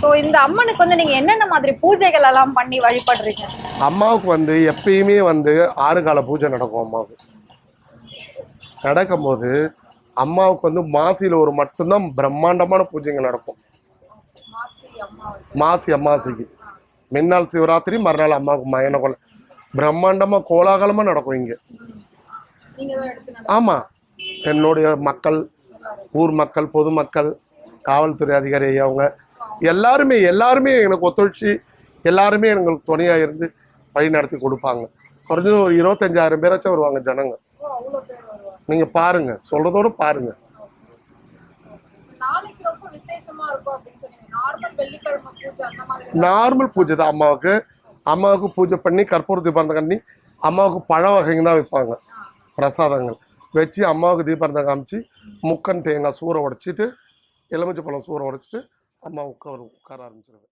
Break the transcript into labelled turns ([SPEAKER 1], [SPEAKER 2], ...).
[SPEAKER 1] So இந்த அம்மனுக்கு வந்து நீங்க என்னென்ன மாதிரி பூஜைகள் எல்லாம் பண்ணி வழிபடுறீங்க?
[SPEAKER 2] அம்மாவுக்கு வந்து எப்பயுமே வந்து ஆறு கால பூஜை நடக்கும் அம்மாவுக்கு. நடக்கும்போது அம்மாவுக்கு வந்து மாசியில் ஒரு மட்டும்தான் பிரம்மாண்டமான பூஜைகள் நடக்கும். மாசி அம்மாசிக்கு மின்னாள் சிவராத்திரி மறுநாள் அம்மாவுக்கு மயன கொலை. பிரம்மாண்டமாக கோலாகலமாக நடக்கும் இங்கே. ஆமாம் என்னுடைய மக்கள் ஊர் மக்கள் பொதுமக்கள் காவல்துறை அதிகாரி அவங்க எல்லாருமே எல்லாருமே எனக்கு ஒத்துழைச்சி எல்லாருமே எங்களுக்கு துணையாக இருந்து வழி நடத்தி கொடுப்பாங்க. குறைஞ்சது ஒரு இருபத்தஞ்சாயிரம் பேராச்சும் வருவாங்க ஜனங்க. நீங்கள் பாருங்க சொல்றதோட பாருங்க.
[SPEAKER 1] நாளைக்கு ரொம்ப விசேஷமா இருக்கும் அப்படின்னு சொன்னீங்க.
[SPEAKER 2] நார்மல் பூஜை தான். அம்மாவுக்கு. அம்மாவுக்கு பூஜை பண்ணி கற்பூர தீபாரதம் பண்ணி அம்மாவுக்கு பழ வகைங்க தான் வைப்பாங்க. பிரசாதங்கள். வச்சு அம்மாவுக்கு தீபாரதம் காமிச்சு முக்கன் தேங்காய் சூற உடைச்சிட்டு எலுமிச்சை பழம் சூற உடைச்சிட்டு அம்மா உட்கார உட்கார ஆரம்பிச்சிருவேன்.